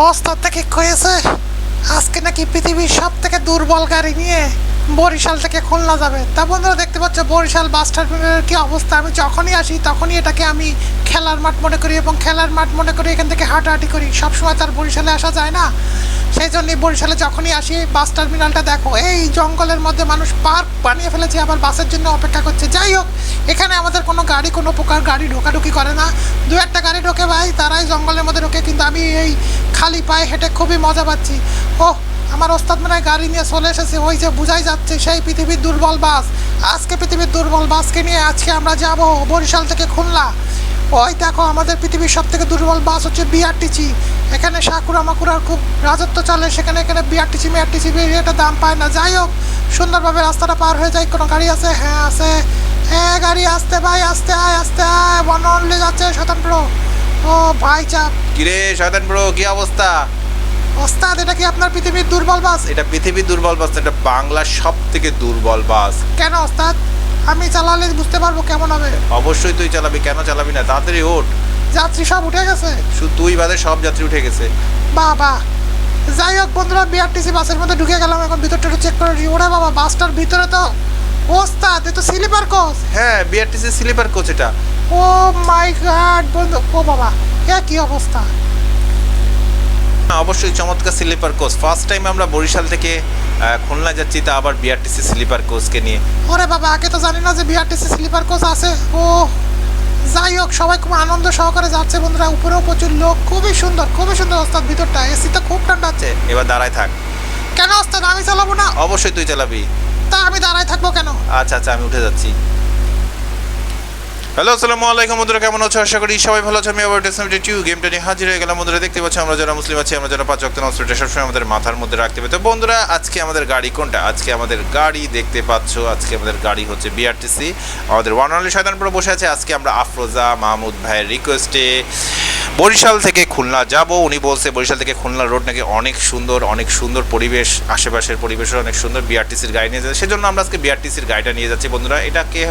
ওস্তাদ থেকে হয়েছে আজকে নাকি পৃথিবীর সব থেকে দুর্বল গাড়ি নিয়ে বরিশাল থেকে খুলনা যাবে। তা বন্ধুরা দেখতে পাচ্ছ, বরিশাল বাস টার্মিনালের কি অবস্থা? আমি যখনই আসি, তখনই এটাকে আমি খেলার মাঠ মনে করি এবং খেলার মাঠ মনে করি এখান থেকে হাঁটাহাঁটি করি। সবসময় তার বরিশালে আসা যায় না। সেই জন্যই বরিশালে যখনই আসি বাস টার্মিনালটা দেখো, এই জঙ্গলের মধ্যে মানুষ পার্ক বানিয়ে ফেলেছে, আবার বাসের জন্য অপেক্ষা করছে। যাই হোক, এখানে আমাদের কোনো গাড়ি, কোনো প্রকার গাড়ি ঢোকাঢুকি করে না। দু একটা গাড়ি ঢোকে ভাই, তারাই জঙ্গলের মধ্যে ঢোকে, কিন্তু আমি এই খালি পায়ে হেঁটে খুবই মজা পাচ্ছি। ও আমার ওস্তাদ মনে গাড়ি নিয়ে চলে এসেছে, ওই যে বুঝাই যাচ্ছে সেই পৃথিবীর দুর্বল বাস। আজকে পৃথিবীর দুর্বল বাসকে নিয়ে আজকে আমরা যাব বরিশাল থেকে খুলনা। ওই দেখো, আমাদের পৃথিবীর সব থেকে দুর্বল বাস হচ্ছে বিআরটিসি এখানে সাকুরা মাকুরার খুব রাজত্ব চলে, সেখানে এখানে বিআরটিসি মিআরটিসি এটা দাম পায় না। যাই হোক, সুন্দরভাবে রাস্তাটা পার হয়ে যায়। কোনো গাড়ি আছে? হ্যাঁ আছে। হ্যাঁ গাড়ি আসতে ভাই, আসতে আয় আসতে আয়। বনলে যাচ্ছে স্বতন্ত্র ও ভাই চাপ। কিরে শয়তান ব্রো কি অবস্থা? ওস্তাদ এটা কি আপনার পৃথিবীর দুর্বল বাস? এটা পৃথিবীর দুর্বল বাস এটা বাংলার সব থেকে দুর্বল বাস। কেন ওস্তাদ? আমি চালালে বুঝতে পারব কেমন হবে। অবশ্যই তুই চালাবি কেন চালাবি না? তাড়াতাড়ি ওঠ। যাত্রী সব উঠে গেছে? শুধু তুই বাদে সব যাত্রী উঠে গেছে। বাহ যাই হোক বন্ধুরা বিআরটিসি বাসের মধ্যে ঢুকে গেলাম এখন ভিতরটা একটু চেক করে নিই। ওরে বাবা বাসটার ভিতরে তো ওস্তাদ এ তো স্লিপার কোচ। হ্যাঁ বিআরটিসি স্লিপার কোচ এটা। ও মাই গড বন্ধু ও বাবা এ কি অবস্থা? অবশ্যই চমৎকার স্লিপার কোচ। ফার্স্ট টাইম আমরা বরিশাল থেকে খুলনা যাচ্ছি তা আবার বিআরটিসি স্লিপার কোচকে নিয়ে। ওরে বাবা আগে তো জানি না যে বিআরটিসি স্লিপার কোচ আছে। ও যাই হোক সবাই খুব আনন্দ সহকারে যাচ্ছে বন্ধুরা। উপরেও প্রচুর লোক খুবই সুন্দর খুবই সুন্দর ওস্তাদ ভিতরটা। এসি তো খুব ঠান্ডা আছে। এবার দাঁড়ায় থাক। কেন ওস্তাদ আমি চালাবো না। অবশ্যই তুই চালাবি। তা আমি দাঁড়ায় থাকব কেন? আচ্ছা আচ্ছা আমি উঠে যাচ্ছি। হ্যালো, আসসালামু আলাইকুম বন্ধুরা, কেমন আছো? আশা করি সবাই ভালো আছো। আমি আবার টেসমিটি টিউ গেমটা নিয়ে হাজির হয়ে গেলাম। বন্ধুরা দেখতে পাচ্ছ, আমরা যারা মুসলিম আছি, আমরা যারা পাঁচ অক্ট নস্টটা সবসময় আমাদের মাথার মধ্যে রাখতে হবে। তো বন্ধুরা, আজকে আমাদের গাড়ি কোনটা? আজকে আমাদের গাড়ি দেখতে পাচ্ছ, আজকে আমাদের গাড়ি হচ্ছে বিআরটিসি আমাদের ওয়ান অনলি শয়তানপুরে বসে আছে। আজকে আমরা আফরোজা মাহমুদ ভাইয়ের রিকোয়েস্টে বরিশাল থেকে খুলনা যাব। উনি বলছে, বরিশাল থেকে খুলনা রোড নাকি অনেক সুন্দর অনেক সুন্দর পরিবেশ, আশেপাশের পরিবেশও অনেক সুন্দর বিআরটিসির গাড়ি নিয়ে যাচ্ছে। সেজন্য আমরা আজকে বিআরটিসির গাড়িটা নিয়ে যাচ্ছি। বন্ধুরা এটাকে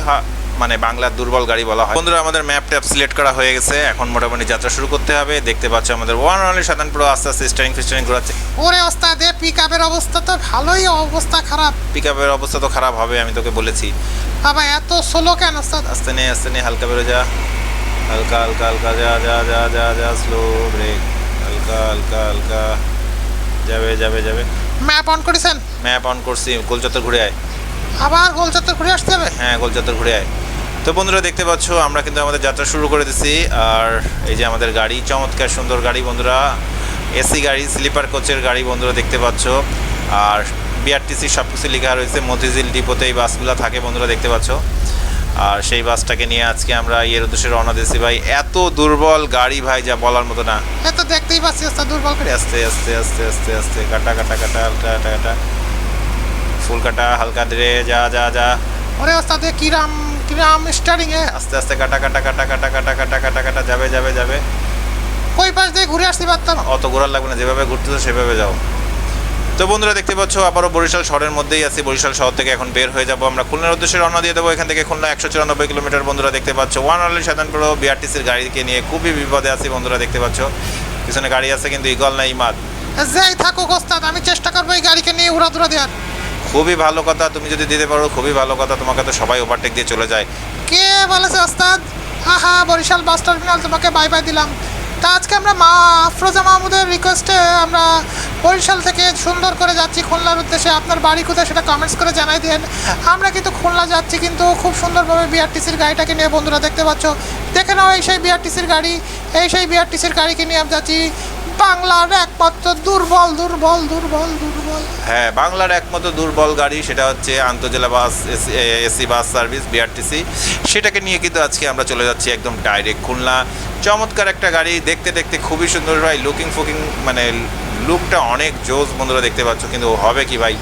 মানে বাংলার দুর্বল গাড়ি বলা হয়। বন্ধুরা আমাদের ম্যাপ ট্যাপ সিলেক্ট করা হয়ে গেছে। এখন মোটামুটি যাত্রা শুরু করতে হবে। দেখতে পাচ্ছ আমাদের ওয়ান অনলি সাধারণ পুরো আস্তে আস্তে স্টারিং ফিস্টারিং ঘোরাচ্ছে। ওরে ওস্তাদ এ পিক আপের অবস্থা তো ভালোই অবস্থা খারাপ। পিক আপের অবস্থা তো খারাপ হবে আমি তোকে বলেছি। বাবা এত স্লো কেন ওস্তাদ? আস্তে নে আস্তে নে হালকা বেরো যা। হালকা হালকা হালকা যা যা যা যা যা স্লো ব্রেক হালকা হালকা হালকা। যাবে যাবে যাবে। ম্যাপ অন করেছেন? ম্যাপ অন করছি। গোলচত্বর ঘুরে আয়। আবার গোল চত্বর ঘুরে আসতে হবে? হ্যাঁ গোলচত্বর ঘুরে আয়। তো বন্ধুরা দেখতে পাচ্ছ আমরা কিন্তু আমাদের যাত্রা শুরু করে দিছি। আর এই যে আমাদের গাড়ি চমৎকার সুন্দর গাড়ি বন্ধুরা। এসি গাড়ি স্লিপার কোচের গাড়ি বন্ধুরা দেখতে পাচ্ছ। আর বিআরটিসি সব কিছু লেখা রয়েছে মতিঝিল ডিপোতে এই বাসগুলো থাকে বন্ধুরা দেখতে পাচ্ছ। আর সেই বাসটাকে নিয়ে আজকে আমরা ইয়ের উদ্দেশ্যে রওনা দিয়েছি। ভাই এত দুর্বল গাড়ি ভাই যা বলার মতো না। এ তো দেখতেই পাচ্ছি ওস্তাদ দুর্বল করে। আস্তে আস্তে আস্তে আস্তে আস্তে কাটা কাটা কাটা কাটা কাটা। ফুল কাটা হালকা ধীরে যা যা যা। ওরে ওস্তাদ কিরাম কিরাম স্টারিং এ। আস্তে আস্তে কাটা কাটা কাটা কাটা কাটা কাটা কাটা কাটা যাবে যাবে যাবে। কই পাশ দিয়ে ঘুরে আসতে পারতাম। অত ঘোরার লাগবে না যেভাবে ঘুরতেছো সেভাবে যাও। তো বন্ধুরা দেখতে পাচ্ছ আবারও বরিশাল শহরের মধ্যেই আছি। বরিশাল শহর থেকে এখন বের হয়ে যাব আমরা। খুলনার উদ্দেশ্যে রওনা দিয়ে দেবো। এখান থেকে খুলনা একশো চুরানব্বই কিলোমিটার বন্ধুরা দেখতে পাচ্ছ। ওয়ান অনলি সাধারণপুর বিআরটিসির গাড়িকে নিয়ে খুবই বিপদে আছি বন্ধুরা দেখতে পাচ্ছ। পিছনে গাড়ি আছে কিন্তু ইগল না ইমাদ যেই থাকুক ওস্তাদ আমি চেষ্টা করব এই গাড়িকে নিয়ে উড়াদুরা দেওয়ার। খুবই ভালো কথা, তুমি যদি দিতে পারো, খুবই ভালো কথা, তোমাকে তো সবাই ওভারটেক দিয়ে চলে যায়। কে বলেছে ওস্তাদ? আহা বরিশাল বাস টার্মিনাল তোমাকে বাই বাই দিলাম। তা আজকে আমরা মা আফরোজা মাহমুদের রিকোয়েস্টে আমরা বরিশাল থেকে সুন্দর করে যাচ্ছি খুলনার উদ্দেশ্যে। আপনার বাড়ি কোথায় সেটা কমেন্টস করে জানাই দেন। আমরা কিন্তু খুলনা যাচ্ছি কিন্তু খুব সুন্দরভাবে বিআরটিসির গাড়িটাকে নিয়ে বন্ধুরা দেখতে পাচ্ছ। দেখে নাও এই সেই বিআরটিসির গাড়ি, এই সেই বিআরটিসির গাড়িকে নিয়ে আমি যাচ্ছি। বাংলার একমাত্র দুর্বল দুর্বল দুর্বল দুর্বল। হ্যাঁ বাংলার একমাত্র দুর্বল গাড়ি সেটা হচ্ছে আন্তজেলা bus, AC bus service BRTC সেটাকে নিয়ে কিন্তু আজকে আমরা চলে যাচ্ছি একদম ডাইরেক্ট খুলনা। চমৎকার একটা গাড়ি, দেখতে দেখতে খুবই সুন্দর ভাই। লুকিং ফুকিং মানে লুকটা অনেক জোস বন্ধুরা দেখতে পাচ্ছ, কিন্তু হবে কি ভাই?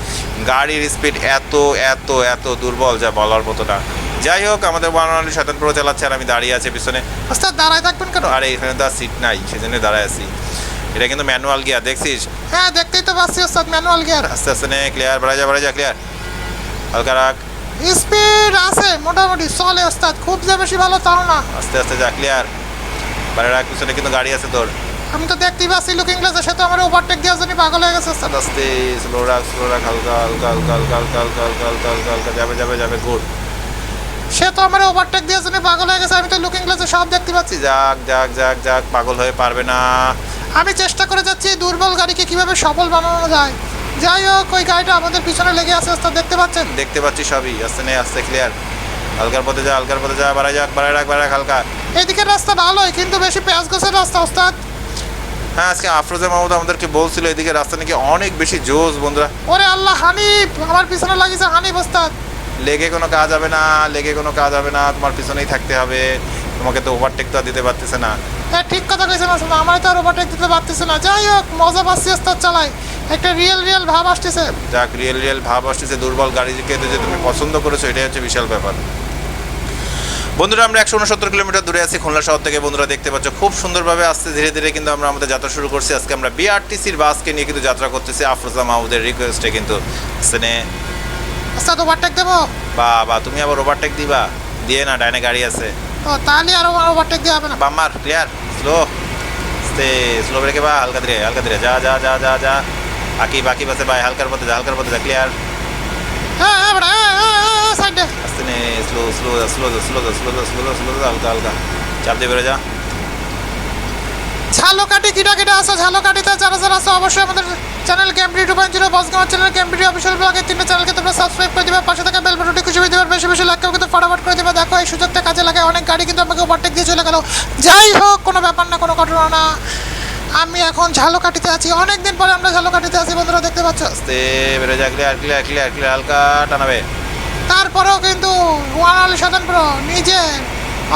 গাড়ির স্পিড এত এত এত দুর্বল যা বলার মতো না। যাই হোক, আমাদের বানালি শতানপুর চালাচ্ছে আর আমি দাঁড়িয়ে আছি পিছনে। দাঁড়ায় থাকবেন কেন? আর, এখানে তো সিট নাই সেজন্য দাঁড়ায় আছি। এটা কিন্তু ম্যানুয়াল গিয়ার দেখছিস হ্যাঁ দেখতেই তো পাচ্ছি ওস্তাদ ম্যানুয়াল গিয়ার আস্তে আস্তে নে ক্লিয়ার বাড়া যা বাড়া যা ক্লিয়ার হালকা রাখ স্পিড আছে মোটামুটি চলে ওস্তাদ খুব যে বেশি ভালো তাও না আস্তে আস্তে যা ক্লিয়ার বাড়া রাখ পিছনে কিন্তু গাড়ি আছে তোর আমি তো দেখতেই পাচ্ছি লুকিং গ্লাসে সে তো আমার ওভারটেক দেওয়ার জন্য পাগল হয়ে গেছে ওস্তাদ আস্তে স্লো রাখ স্লো রাখ হালকা হালকা হালকা হালকা হালকা হালকা হালকা হালকা হালকা হালকা যাবে যাবে যাবে গুড সে তো আমার ওভারটেক দেওয়ার জন্য পাগল হয়ে গেছে আমি তো লুকিং গ্লাসে সব দেখতে পাচ্ছি যাক যাক যাক যাক পাগল হয়ে পারবে না আমি চেষ্টা করে যাচ্ছি এই দুর্বল গাড়িকে কীভাবে সফল বানানো যায়। যাই হোক ওই গাড়িটা আমাদের পিছনে লেগে আছে ওস্তাদ দেখতে পাচ্ছেন? দেখতে পাচ্ছি সবই আস্তে নে আস্তে ক্লিয়ার হালকার পথে যা হালকার পথে যা বাড়াই যাক বাড়াই রাখ বাড়াই রাখ হালকা। এদিকের রাস্তা ভালোই কিন্তু বেশি পেঁয়াজ গোছের রাস্তা ওস্তাদ। হ্যাঁ আজকে আফরোজা মাহমুদ আমাদেরকে বলছিল এদিকে রাস্তা নাকি অনেক বেশি জোস বন্ধুরা। ওরে আল্লাহ হানিফ! আমার পিছনে লাগিয়েছে হানিফ ওস্তাদ। লেগে কোনো কাজ হবে না লেগে কোনো কাজ হবে না তোমার পিছনেই থাকতে হবে। তোমাকে তো ওভারটেক তো আর দিতে পারতেছে না। হ্যাঁ ঠিক কথা কইছেন আসলে আমার তো আর ওভারটেক দিতে পারতেছে না। যাই হোক মজা পাচ্ছি ওস্তাদ চালাই। একটা রিয়েল রিয়েল ভাব আসতেছে। যাক রিয়েল রিয়েল ভাব আসতেছে দুর্বল গাড়িকে যে তুমি পছন্দ করেছ এটাই হচ্ছে বিশাল ব্যাপার। বন্ধুরা আমরা একশো উনসত্তর কিলোমিটার দূরে আছি খুলনা শহর থেকে। বন্ধুরা দেখতে পাচ্ছ খুব সুন্দরভাবে আসতে ধীরে ধীরে কিন্তু আমরা আমাদের যাত্রা শুরু করছি। আজকে আমরা বিআরটিসির বাসকে নিয়ে কিন্তু যাত্রা করতেছি। আফরোজা মাহমুদের রিকোয়েস্টে কিন্তু। সেনে ওস্তাদ ওভারটেক দেবো? বা বা তুমি আবার ওভারটেক দিবা? দিয়ে না ডাইনে গাড়ি আছে। ও তাহলে আর ওভারটেক দেওয়া হবে না। বাম্মার clear slow stay slow brake है बा हल्का धीरे हल्का धीरे जा जा जा जा जा बाकी बाकी बसे भाई हल्का बोलते जा हल्का बोलते जा क्लियर हाँ बड़ा साइड आस्ते ने slow slow slow slow slow slow slow हल्का हल्का चाप दे बेटा जा ঝালকাটি কিটা কিটা আছে ঝালকাটিতে যারা যারা আছে অবশ্যই আমাদের চ্যানেল ক্যাম্পি টু পয়েন্ট জিরো বসগাঁও চ্যানেল ক্যাম্পি অফিসিয়াল ব্লগের তিনটে চ্যানেলকে তোমরা সাবস্ক্রাইব করে দিবে। পাশে থাকা বেল বাটনটি খুশি দিবে। বেশি বেশি লাইক কিন্তু ফটাফট করে দিবে। দেখো এই সুযোগটা কাজে লাগে। অনেক গাড়ি কিন্তু আমাকে ওভারটেক দিয়ে চলে গেল। যাই হোক কোনো ব্যাপার না কোনো ঘটনা না। আমি এখন ঝালকাটিতে আছি। অনেক দিন পরে আমরা ঝালকাটিতে আছি। বন্ধুরা দেখতে পাচ্ছ? আস্তে বেরো যা ক্লিয়ার ক্লিয়ার ক্লিয়ার ক্লিয়ার হালকা টানাবে। তারপরেও কিন্তু ওয়ান আলী সাধন প্রো নিজের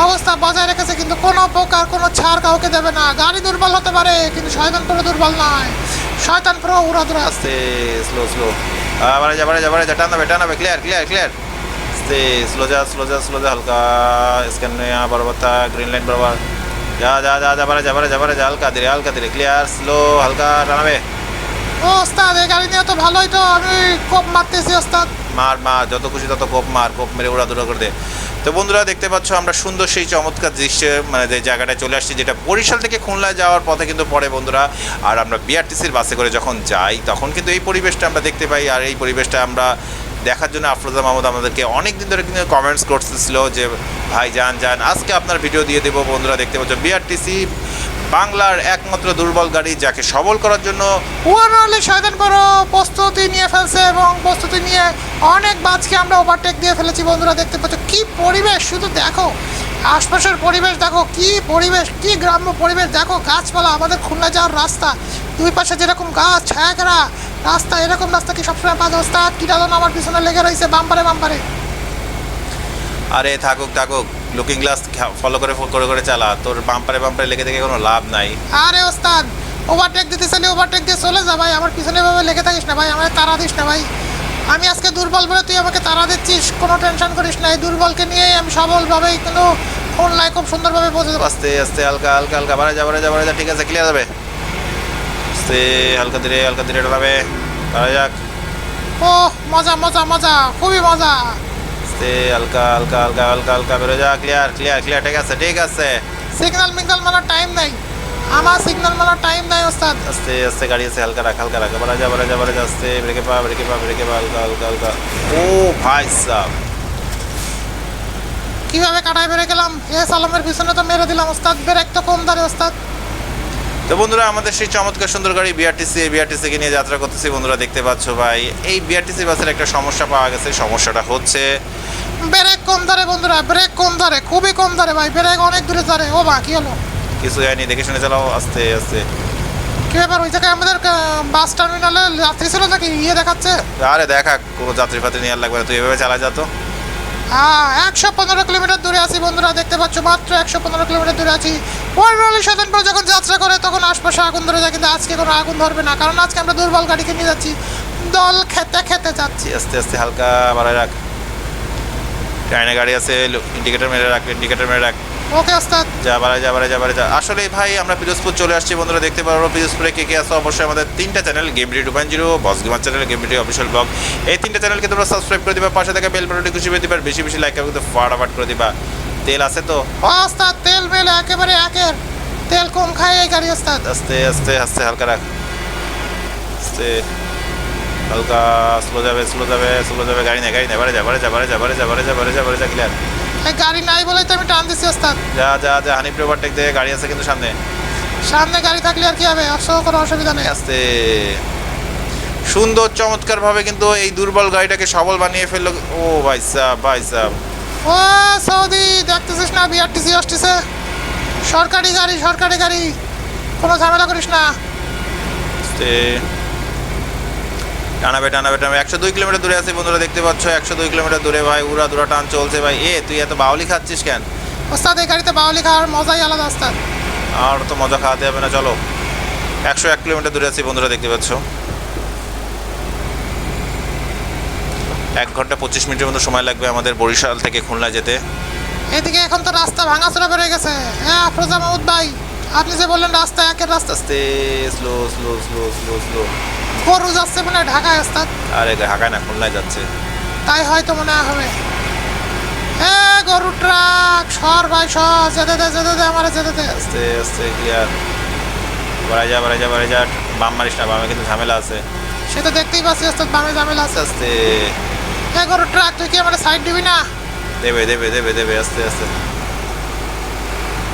অবস্থা বজায় রেখেছে কিন্তু কোনো প্রকার কোনো ছাড় কাউকে দেবে না। গাড়ি দুর্বল হতে পারে কিন্তু শয়তান প্রো দুর্বল নয়। শয়তান প্রো উড়াদুরা আস্তে স্লো স্লো বাড়ে যা বাড়ে যা বাড়ে যা টানাবে টানাবে ক্লিয়ার ক্লিয়ার ক্লিয়ার আস্তে স্লো যা স্লো যা স্লো যা হালকা। স্ক্যান বরাবর তা গ্রিন লাইন বরাবর। যা যা যা যা বাড়ে যা বাড়ে যা বাড়ে যা হালকা ধীরে হালকা ধীরে ক্লিয়ার স্লো হালকা টানাবে ও ওস্তাদ এই গাড়ি নিয়ে তো ভালোই তো আমি কোপ মারতেছি ওস্তাদ। মার মার যত খুশি তত কোপ মার কোপ মেরে উড়া দুরা করে দে। তো বন্ধুরা দেখতে পাচ্ছ, আমরা সুন্দর সেই চমৎকার দৃশ্যে মানে যে জায়গাটায় চলে আসছি, যেটা বরিশাল থেকে খুলনা যাওয়ার পথে কিন্তু পড়ে বন্ধুরা। আর আমরা বিআরটিসির বাসে করে যখন যাই, তখন কিন্তু এই পরিবেশটা আমরা দেখতে পাই। আর এই পরিবেশটা আমরা দেখার জন্য আফরোজা মাহমুদ আমাদেরকে অনেক দিন ধরে কিন্তু কমেন্টস করতেছিল যে ভাই যান যান আজকে আপনার ভিডিও দিয়ে দেবো। বন্ধুরা দেখতে পাচ্ছ বিআরটিসি বাংলার একমাত্র দুর্বল গাড়ি যাকে সবল করার জন্য আলী শয়তান প্রো প্রস্তুতি নিয়ে ফেলছে এবং প্রস্তুতি নিয়ে অনেক বাজকে আমরা ওভারটেক দিয়ে ফেলেছি বন্ধুরা দেখতে পাচ্ছ কি পরিবেশ শুধু দেখো আশপাশের পরিবেশ দেখো কি পরিবেশ কি গ্রাম্য পরিবেশ দেখো গাছপালা আমাদের খুলনা যাওয়ার রাস্তা দুই পাশে যেরকম গাছ ছায়াকরা রাস্তা এরকম রাস্তা কি সবসময় পাঁচ রাস্তা কি আমার পিছনে লেগে রয়েছে বাম্পারে বাম্পারে। আরে থাকুক থাকুক। লুকিং গ্লাস ফলো করে করে করে চালা। তোর বাম্পারে বাম্পারে লেগে থেকে কোনো লাভ নাই। আরে ওস্তাদ ওভারটেক দিতে চাইলে ওভারটেক দিয়ে চলে যা ভাই। আমার পিছনে ভাবে লেগে থাকিস না ভাই আমার তারা দিস না ভাই। আমি আজকে দুর্বল বলে তুই আমাকে তারা দিচ্ছিস কোনো টেনশন করিস না। এই দুর্বলকে নিয়েই আমি সবলভাবেই কিন্তু অনলাইন খুব সুন্দরভাবে বোঝা যাবে। আস্তে আস্তে হালকা হালকা হালকা বাড়া যা বাড়া যা বাড়া যা ঠিক আছে ক্লিয়ার হবে। আস্তে হালকা ধীরে হালকা ধীরে টানাবে বাড়া যাক। ও মজা মজা মজা খুবই মজা। আস্তে হালকা হালকা হালকা হালকা হালকা বেরো যা ক্লিয়ার ক্লিয়ার ক্লিয়ার ঠিক আছে ঠিক আছে সিগন্যাল মিগনাল মারার টাইম নাই আমার সিগন্যাল মারার টাইম নাই ওস্তাদ আস্তে আস্তে গাড়ি আছে হালকা রাখ হালকা রাখ বাড়া যা বাড়া যা বাড়া যা আস্তে ব্রেকে পা ব্রেকে পা ব্রেকে পা হালকা হালকা হালকা ও ভাই সাহ কীভাবে কাটায় বেড়ে গেলাম এস আলমের পিছনে তো মেরে দিলাম ওস্তাদ ব্রেক তো কম দাঁড়ে ওস্তাদ তো বন্ধুরা আমাদের সেই চমৎকার সুন্দর গাড়ি বিআরটিসি বিআরটিসি কে নিয়ে যাত্রা করতেছি। বন্ধুরা দেখতে পাচ্ছ ভাই এই বিআরটিসি বাসের একটা সমস্যা পাওয়া গেছে। সমস্যাটা হচ্ছে ব্রেক কম ধরে বন্ধুরা ব্রেক কম ধরে খুবই কম ধরে ভাই ব্রেক অনেক দূরে ধরে। ও বা কি হলো? কিছু হয়নি দেখে শুনে চালাও আস্তে আস্তে। কি ব্যাপার ওই জায়গায় আমাদের বাস টার্মিনালে যাত্রী ছিল নাকি? ইয়ে দেখাচ্ছে? আরে দেখা কোনো যাত্রী ফাত্রী নিয়ে লাগবে না তুই এভাবে চালা যা তো। হ্যাঁ একশো পনেরো কিলোমিটার দূরে আছি বন্ধুরা, দেখতে পাচ্ছ মাত্র একশো পনেরো কিলোমিটার দূরে আছি। ওয়ারলি পর যখন যাত্রা করে, তখন আশপাশে আগুন ধরে যায়, কিন্তু আজকে কোনো আগুন ধরবে না। কারণ আজকে আমরা দুর্বল গাড়িকে নিয়ে যাচ্ছি। দল খেতে খেতে যাচ্ছি। আস্তে আস্তে হালকা বাড়ায় রাখ। ডাইনে গাড়ি আছে, ইন্ডিকেটার মেরে রাখ, ইন্ডিকেটার মেরে রাখ। ওকে ওস্তাদ। যা বাড়ায় যা বাড়ায় যা বাড়ায় যা। আসলে ভাই আমরা পিরোজপুর চলে আসছি বন্ধুরা দেখতে পারব পিরোজপুরে কে কে আছে? অবশ্যই আমাদের তিনটা channel game two point zero boss gamer channel game video official blog এই তিনটা চ্যানেলকে তোমরা সাবস্ক্রাইব করে দিবা পাশে থাকা বেল বাটনটি খুশি করে দিবা বেশি বেশি লাইক করতে ফাটাফাট করে দিবা। তেল আছে তো? ও ওস্তাদ তেল মেল একেবারে একের। তেল কম খায় এই গাড়ি ওস্তাদ। আস্তে আস্তে আস্তে হালকা রাখ। আস্তে। হালকা স্লো যাবে স্লো যাবে স্লো যাবে। গাড়ি নেই গাড়ি নেই বাড়ে যা বাড়ে যা বাড়ে যা বাড়ে যা বাড়ে যা বাড়ে যা বাড়ে যা ক্লিয়ার গাড়ি নাই বলেই তো আমি টান দিচ্ছি ওস্তাদ। যা যা যা হানি ওভারটেক দে গাড়ি আছে কিন্তু সামনে। সামনে গাড়ি থাকলে আর কি হবে? অবশ্য কোনো অসুবিধা নেই। আস্তে সুন্দর চমৎকার ভাবে কিন্তু এই দুর্বল গাড়িটাকে সবল বানিয়ে ফেলল। ও ভাই সাহ ভাই সাহ ও সৌদি দেখতেছিস না? বিআরটিসি আসতেছে সরকারি গাড়ি সরকারি গাড়ি। কোনো ঝামেলা করিস না। আস্তে টানাবে টানাবে টানাবে। একশো দুই কিলোমিটার দূরে আছে বন্ধুরা দেখতে পাচ্ছ। একশো দুই কিলোমিটার দূরে ভাই উড়া দুরা টান চলছে ভাই। এ তুই এত বাউলি খাচ্ছিস কেন? ওস্তাদ এই গাড়িতে বাউলি খাওয়ার মজাই আলাদা ওস্তাদ। আর তো মজা খাওয়াতে হবে না চলো। একশো এক কিলোমিটার দূরে আছি বন্ধুরা দেখতে পাচ্ছ। এক ঘণ্টা পঁচিশ মিনিটের মতো সময় লাগবে আমাদের বরিশাল থেকে খুলনা যেতে। এদিকে এখন তো রাস্তা ভাঙাচোরা বেড়ে গেছে। হ্যাঁ আফরোজা মাহমুদ ভাই। আপনি যে বললেন রাস্তা একের রাস্তা। আস্তে slow slow slow slow slow. গরু যাচ্ছে মনে হয় ঢাকায় ওস্তাদ আরে ঢাকায় না খুলনায় যাচ্ছে। তাই হয়তো মনে হবে। এ গরু ট্রাক সর ভাই সর যেতে দে যেতে দে আমার যেতে দে। আস্তে আস্তে ক্লিয়ার বাড়াই যা বাড়াই যা বাড়াই যা। বাম মারিস না বামে কিন্তু ঝামেলা আছে। সে তো দেখতেই পাচ্ছি ওস্তাদ বামে ঝামেলা আছে। আস্তে। এ গরু ট্রাক তুই কি আমার সাইড দিবি না? দেবে দেবে দেবে দেবে আস্তে আস্তে।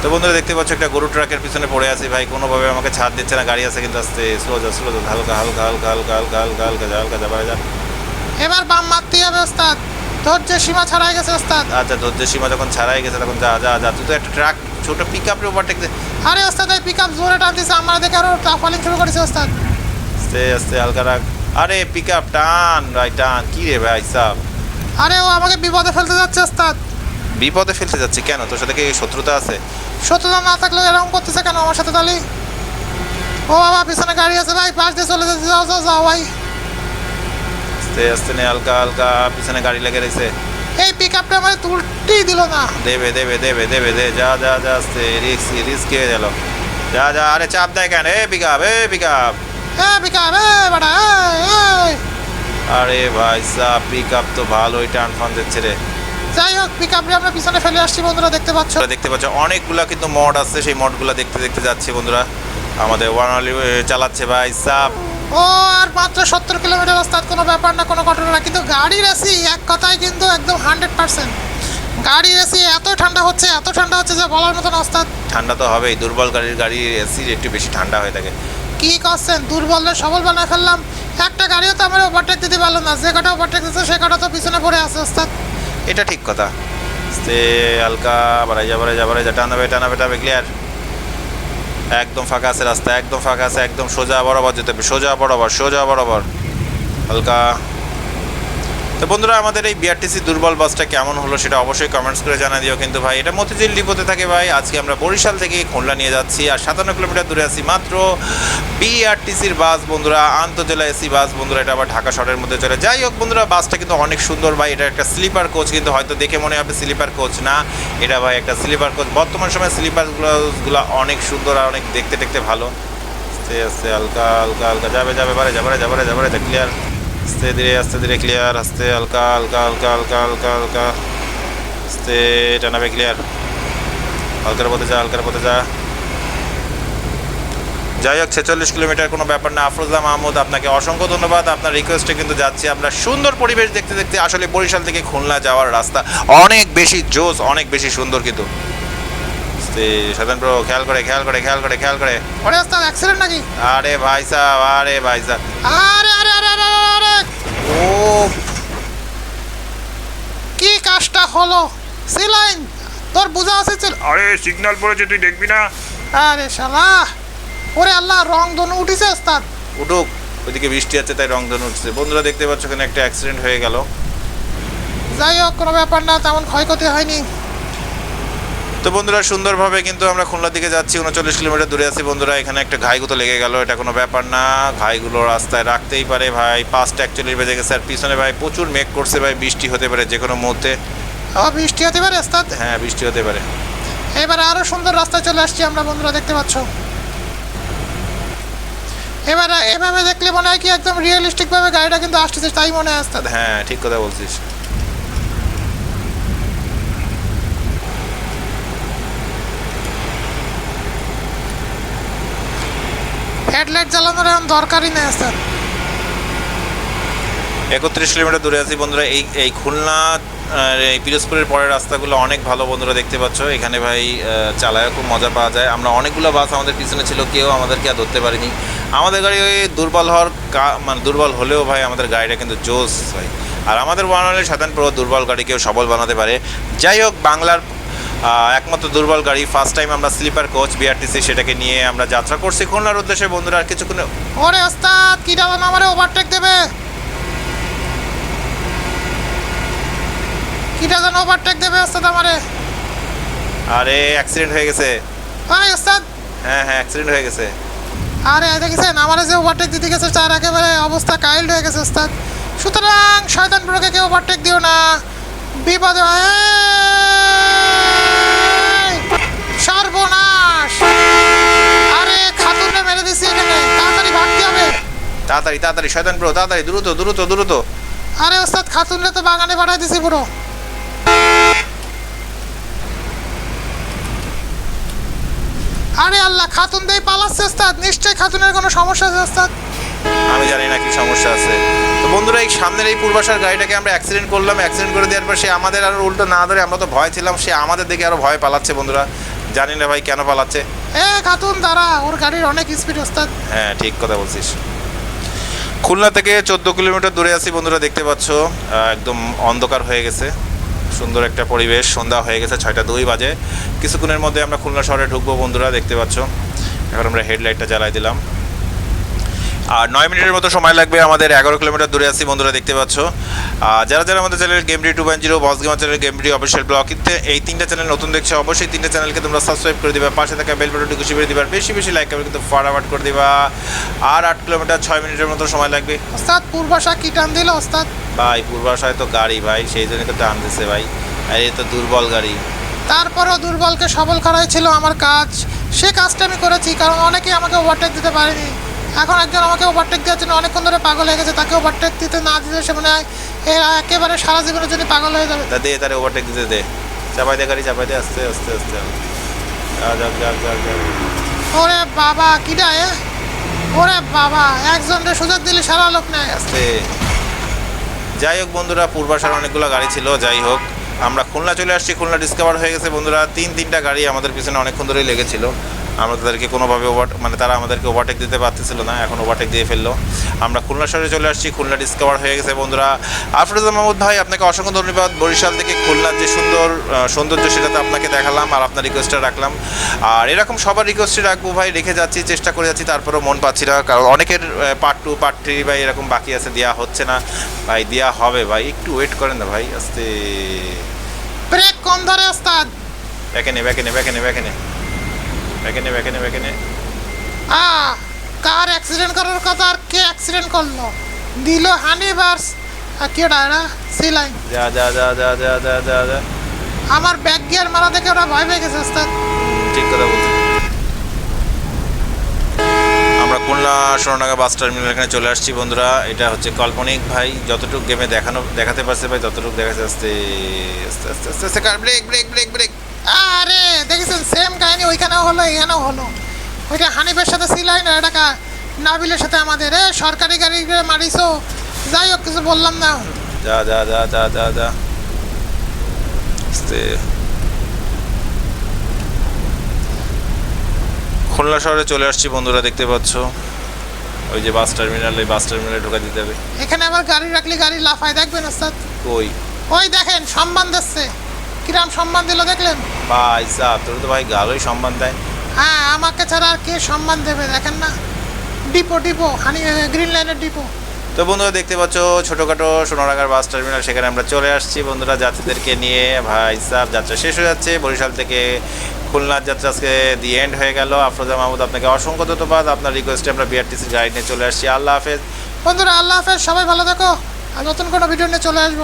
তো বন্ধুরা দেখতে পাচ্ছ একটা গরু ট্রাকের পিছনে পড়ে আছি। ভাই কোনোভাবে আমাকে ছাড় দিচ্ছে না গাড়ি আছে কিন্তু আস্তে স্লো যা স্লো যা হালকা হালকা হালকা হালকা হালকা হালকা হালকা যা হালকা যা এবার বাম মারতেই হবে ওস্তাদ। ধৈর্যের সীমা ছাড়াই গেছে ওস্তাদ। আচ্ছা ধৈর্যের সীমা যখন ছাড়াই গেছে তখন যা যা যা। তুই তো একটা ট্রাক ছোট পিক আপে ওভারটেক আরে ওস্তাদ এই পিক আপ জোরে টানতেছে আমার দেখে আরও টাফালিং শুরু করেছে ওস্তাদ। আস্তে আস্তে হালকা রাখ। আরে পিক আপ টান ভাই টান। কি রে ভাই সাহ আরে ও আমাকে বিপদে ফেলতে যাচ্ছে ওস্তাদ। বিপদে ফেলতে যাচ্ছে কেন? তোর সাথে কি শত্রুতা আছে? সত্যতা না থাকলে এরকম করতেছে কেন আমার সাথে তাহলে ও বাবা পিছনে গাড়ি আছে ভাই পাশ দিয়ে চলে যাচ্ছে যাও যাও যাও ভাই। আস্তে আস্তে নে হালকা হালকা পিছনে গাড়ি লেগে রয়েছে এই পিক আপটা আমাদের তুলতেই দিল না। দেবে দেবে দেবে দেবে দে যা যা যা আস্তে রিস্ক রিস্ক হয়ে গেল? যা যা আরে চাপ দেয় কেন? এ পিক আপ এ পিক আপ এ পিক আপ এ। বাড়া আরে ভাই সাহ পিক আপ তো ভালোই টান ফান দিচ্ছে রে। যাই হোক পিক আপটা আমরা পিছনে ফেলে আসছি বন্ধুরা দেখতে পাচ্ছ। দেখতে পাচ্ছ অনেকগুলা কিন্তু মড আছে সেই মডগুলো দেখতে দেখতে যাচ্ছে বন্ধুরা। আমাদের ওয়ানালি চালাচ্ছে ভাই সাপ। ও আর মাত্র সত্তর কিলোমিটার ওস্তাদ কোনো ব্যাপার না কোনো ঘটনা না। কিন্তু গাড়ির এসি এক কথায় কিন্তু একদম হান্ড্রেড পার্সেন্ট। গাড়ির এসি এত ঠান্ডা হচ্ছে এত ঠান্ডা হচ্ছে যে বলার মতন ওস্তাদ ঠান্ডা তো হবেই দুর্বল গাড়ির গাড়ির এসির একটু বেশি ঠান্ডা হয়ে থাকে। কি করছেন? দুর্বলের সবল বানায় ফেললাম। একটা গাড়িও তো আমার ওভারটেক দিতে পারল না যে কটা ওভারটেক দিচ্ছে সে কটা তো পিছনে পড়ে আছে ওস্তাদ। এটা ঠিক কথা। সে হালকা, বাড়াই যা বাড়াই যা বাড়াই যা টানাবে টানাবে টানাবে ক্লিয়ার একদম ফাঁকা আছে রাস্তা, একদম ফাঁকা আছে, একদম সোজা বরাবর যেতে হবে, সোজা বরাবর সোজা বরাবর। হালকা। তো বন্ধুরা, আমাদের এই বিআরটিসি দুর্বল বাসটা কেমন হলো সেটা অবশ্যই কমেন্টস করে জানা দিও কিন্তু ভাই। এটা মতিঝিল ডিপোতে থাকে ভাই। আজকে আমরা বরিশাল থেকে খুলনা নিয়ে যাচ্ছি আর সাতান্ন কিলোমিটার দূরে আছি মাত্র বিআরটিসির বাস বন্ধুরা, আন্তজেলা এসি বাস বন্ধুরা, এটা আবার ঢাকা শহরের মধ্যে চলে। যাই হোক বন্ধুরা, বাসটা কিন্তু অনেক সুন্দর ভাই। এটা একটা স্লিপার কোচ, কিন্তু হয়তো দেখে মনে হবে স্লিপার কোচ না। এটা ভাই একটা স্লিপার কোচ। বর্তমান সময়ে স্লিপারগুলো অনেক সুন্দর আর অনেক দেখতে দেখতে ভালো। আস্তে আস্তে, হালকা হালকা হালকা। যাবে যাবে, বারে, যাবে যাবে যাবে ক্লিয়ার আস্তে ধীরে আস্তে ধীরে ক্লিয়ার আস্তে হালকা হালকা হালকা হালকা হালকা হালকা আস্তে টানাবে ক্লিয়ার হালকার পথে যা হালকার পথে যা যাই হোক, ছেচল্লিশ কিলোমিটার কোনো ব্যাপার না। আফরোজা মাহমুদ, আপনাকে অসংখ্য ধন্যবাদ। আপনার রিকোয়েস্টে কিন্তু যাচ্ছি। আমরা সুন্দর পরিবেশ দেখতে দেখতে আসলে বরিশাল থেকে খুলনা যাওয়ার রাস্তা। অনেক বেশি জোস অনেক বেশি সুন্দর কিন্তু। আস্তে, সাধারণ ব্রো খেয়াল করে খেয়াল করে খেয়াল করে খেয়াল করে। ওরে ওস্তাদ অ্যাক্সিডেন্ট নাকি? আরে ভাই সাহ আরে ভাই সাহ আরে আরে আরে আরে আরে, ও কি কাজটা হলো? সিলাইন তোর বোঝা আছে ছিল? আরে সিগন্যাল পড়েছে তুই দেখবি না? আরে শালা ওরে আল্লাহ রং ধনু উঠিছে ওস্তাদ। উঠুক ওইদিকে বৃষ্টি আছে তাই রংধনু উঠছে। বন্ধুরা দেখতে পাচ্ছ এখানে একটা অ্যাক্সিডেন্ট হয়ে গেল। যাই হোক কোনো ব্যাপার না তেমন ক্ষয়ক্ষতি হয়নি। তো বন্ধুরা সুন্দরভাবে কিন্তু আমরা খুলনার দিকে যাচ্ছি উনচল্লিশ কিলোমিটার দূরে আছি বন্ধুরা। এখানে একটা ঘাইগুতো লেগে গেল এটা কোনো ব্যাপার না। ঘাইগুলো রাস্তায় রাখতেই পারে ভাই পাঁচটা অ্যাকচুয়ালি বেজে গেছে। আর পিছনে ভাই প্রচুর মেঘ করছে ভাই বৃষ্টি হতে পারে যে কোনো মুহূর্তে। বৃষ্টি হতে পারে ওস্তাদ? হ্যাঁ বৃষ্টি হতে পারে। এবার আরও সুন্দর রাস্তায় চলে আসছি আমরা বন্ধুরা দেখতে পাচ্ছ? এবার এভাবে দেখলে মনে হয় কি একদম রিয়েলিস্টিক ভাবে গাড়িটা কিন্তু আসতেছে তাই মনে হয় হ্যাঁ ঠিক কথা বলছিস। হেডলাইট জ্বালানোর এখন দরকারই নেই ওস্তাদ একত্রিশ কিলোমিটার দূরে আছি বন্ধুরা, এই এই খুলনা এই পিরোজপুরের পরের রাস্তাগুলো অনেক ভালো বন্ধুরা দেখতে পাচ্ছ। এখানে ভাই চালায় খুব মজা পাওয়া যায়। আমরা অনেকগুলো বাস আমাদের পিছনে ছিল, কেউ আমাদেরকে আর ধরতে পারিনি। আমাদের গাড়ি ওই দুর্বল হওয়ার মানে দুর্বল হলেও ভাই আমাদের গাড়িটা কিন্তু জোস, ভাই। আর আমাদের বানালে সাধারণ পুরো দুর্বল গাড়ি কেউ সবল বানাতে পারে। যাই হোক, বাংলার একমাত্র দুর্বল গাড়ি ফার্স্ট টাইম আমরা স্লিপার কোচ বিআরটিসি সেটাকে নিয়ে আমরা যাত্রা করছি। খুলনার উদ্দেশ্যে বন্ধুরা আর কিছুক্ষণ ওরে ওস্তাদ কিটা যেন আমারে ওভারটেক দেবে? কিটা যেন ওভারটেক দেবে ওস্তাদ আমারে? আরে অ্যাক্সিডেন্ট হয়ে গেছে। ভাই ওস্তাদ। হ্যাঁ হ্যাঁ অ্যাক্সিডেন্ট হয়ে গেছে। আরে দেখেছেন আমারে যে ওভারটেক দিতে গেছে তার একেবারে অবস্থা কাইল্ড হয়ে গেছে ওস্তাদ। সুতরাং শয়তান ব্রোকে কেউ ওভারটেক দিও না। বিপদে! সর্বনাশ! আরে খাতুনে মেরে দিছি এখানে তাড়াতাড়ি ভাগতে হবে। তাড়াতাড়ি তাড়াতাড়ি শয়তান ব্রো তাড়াতাড়ি দ্রুত দ্রুত দ্রুত। আরে ওস্তাদ খাতুনরে তো বাগানে পাঠাই দিছি পুরো। আরে আল্লাহ খাতুন দেই পালাচ্ছে ওস্তাদ। নিশ্চয়ই খাতুনের কোনো সমস্যা আছে ওস্তাদ। আমি জানি না কি সমস্যা আছে। বন্ধুরা এই সামনের এই পূর্বাশার গাড়িটাকে আমরা অ্যাক্সিডেন্ট করলাম। অ্যাক্সিডেন্ট করে দেওয়ার পর সে আমাদের আর উল্টো না ধরে আমরা তো ভয় ছিলাম সে আমাদের দিকে আরও ভয় পালাচ্ছে বন্ধুরা। জানি না ভাই কেন পালাচ্ছে। এ খাতুন দাঁড়া ওর গাড়ির অনেক স্পিড ওস্তাদ। হ্যাঁ ঠিক কথা বলছিস। খুলনা থেকে চোদ্দ কিলোমিটার দূরে আছি বন্ধুরা দেখতে পাচ্ছ। একদম অন্ধকার হয়ে গেছে। সুন্দর একটা পরিবেশ। সন্ধ্যা হয়ে গেছে ছয়টা দুই বাজে। কিছুক্ষণের মধ্যে আমরা খুলনা শহরে ঢুকবো বন্ধুরা দেখতে পাচ্ছ। এখন আমরা হেডলাইটটা জ্বালাই দিলাম। আর নয় মিনিটের মতো সময় লাগবে আমাদের এগারো কিলোমিটার দূরে আছি। বন্ধুরা দেখতে পাচ্ছ। আর যারা যারা আমাদের channel গেমডি two point zero boss gamer channel গেমডি official blog এই তিনটা চ্যানেল নতুন দেখছ অবশ্যই তিনটা চ্যানেলকে তোমরা সাবস্ক্রাইব করে দিবা পাশে থাকা বেল বাটনটি খুশি করে দিবা বেশি বেশি লাইক করবে কিন্তু ফটাফট করে দিবা। আর আট কিলোমিটার ছয় মিনিটের মতো সময় লাগবে। ওস্তাদ পূর্বাশা কি টান দিল ওস্তাদ? ভাই পূর্বাশায় তো গাড়ি ভাই সেই জন্য তো টান দিছে ভাই। আর এই তো দুর্বল গাড়ি। তারপরও দুর্বলকে সবল করাই ছিল আমার কাজ। সে কাজটা আমি করেছি কারণ অনেকেই আমাকে ওভারটেক দিতে পারেনি। এখন একজন আমাকে ওভারটেক দেওয়ার জন্য অনেকক্ষণ ধরে পাগল হয়ে গেছে তাকে ওভারটেক দিতে না দিতে সে মনে হয় এ একেবারে সারা জীবনের জন্য পাগল হয়ে যাবে। দে তারে ওভারটেক দিতে দে। চাপাই দে গাড়ি চাপাই দে আস্তে আস্তে। আস্তে যাক যাক যাক যাক ওরে বাবা কিটা এ? ওরে বাবা একজনকে সুযোগ দিলে সারা লোক নেয় আস্তে। যাই হোক বন্ধুরা পূর্বাশার অনেকগুলো গাড়ি ছিল যাই হোক। আমরা খুলনা চলে আসছি খুলনা ডিসকভার হয়ে গেছে বন্ধুরা। তিন তিনটা গাড়ি আমাদের পিছনে অনেকক্ষণ ধরেই লেগেছিল। আমরা তাদেরকে কোনোভাবে ওভার মানে তারা আমাদেরকে ওভারটেক দিতে পারতেছিল না এখন ওভারটেক দিয়ে ফেলল। আমরা খুলনা শহরে চলে আসছি খুলনা ডিসকভার হয়ে গেছে। বন্ধুরা আফরোজা মাহমুদ ভাই আপনাকে অসংখ্য ধন্যবাদ। বরিশাল থেকে খুলনার যে সুন্দর সৌন্দর্য সেটাতে আপনাকে দেখালাম আর আপনার রিকোয়েস্টটা রাখলাম। আর এরকম সবার রিকোয়েস্টই রাখব ভাই রেখে যাচ্ছি চেষ্টা করে যাচ্ছি তারপরেও মন পাচ্ছি না। কারণ অনেকের পার্ট টু পার্ট থ্রি ভাই এরকম বাকি আছে দেওয়া হচ্ছে না। ভাই দেওয়া হবে ভাই। একটু ওয়েট করেন না ভাই আস্তে। ব্রেক কম ধরে ওস্তাদ। ব্যাকে নে ব্যাকে নে ব্যাকে নে ব্যাকে নে। ব্যাকে নে ব্যাকে নে আ কার অ্যাক্সিডেন্ট করার কথা আর কে অ্যাক্সিডেন্ট করল? দিল হানি বার্স আর কে ডায়রা সি লাইন। যা যা যা যা যা যা যা যা। আমার ব্যাক গিয়ার মারা দেখে ওরা ভয় পেয়ে গেছে ওস্তাদ। ঠিক কথা বলছি। আমরা খুলনা সোনাডাঙ্গা বাস টার্মিনাল এখানে চলে আসছি বন্ধুরা। এটা হচ্ছে কাল্পনিক ভাই। যতটুকু গেমে দেখানো দেখাতে পারছে ভাই ততটুকু দেখা যাচ্ছে আস্তে আস্তে আস্তে আস্তে ব্রেক ব্রেক ব্রেক ব্রেক আরে দেখেছেন? সেম কাহিনী ওইখানেও হলো এখানেও হলো। ওইটা হানিফের সাথে সিলাইন আর এটা নাবিলের সাথে আমাদের। এ সরকারি গাড়ি মারিছো। যাই হোক কিছু বললাম না। যা যা যা যা যা যা। খুলনা শহরে চলে আসছি বন্ধুরা দেখতে পাচ্ছ। ওই যে বাস টার্মিনাল এই বাস টার্মিনালে ঢোকা দিতে হবে। এখানে আবার গাড়ি রাখলে গাড়ি লাফায়। দেখবেন ওস্তাদ? কই? ওই দেখেন সম্মান দিচ্ছে। কিরাম সম্মান দিল দেখলেন? ভাই সাহ তোর তো ভাই গালোই সম্মান দেয়। হ্যাঁ আমাকে ছাড়া আর কে সম্মান দেবে দেখেন না। ডিপো ডিপো হানি গ্রিন লাইনের ডিপো। তো বন্ধুরা দেখতে পাচ্ছ ছোটোখাটো সোনারাগার বাস টার্মিনাল সেখানে আমরা চলে আসছি। বন্ধুরা যাত্রীদেরকে নিয়ে ভাই সাহ যাত্রা শেষ হয়ে যাচ্ছে। বরিশাল থেকে খুলনার যাত্রা আজকে দি এন্ড হয়ে গেল। আফরোজা মাহমুদ আপনাকে অসংখ্য ধন্যবাদ। আপনার রিকোয়েস্টে আমরা বিআরটিসির গাড়ি নিয়ে চলে আসছি। আল্লাহ হাফেজ। বন্ধুরা আল্লাহ হাফেজ সবাই ভালো থাকো। আর নতুন কোনো ভিডিও নিয়ে চলে আসব।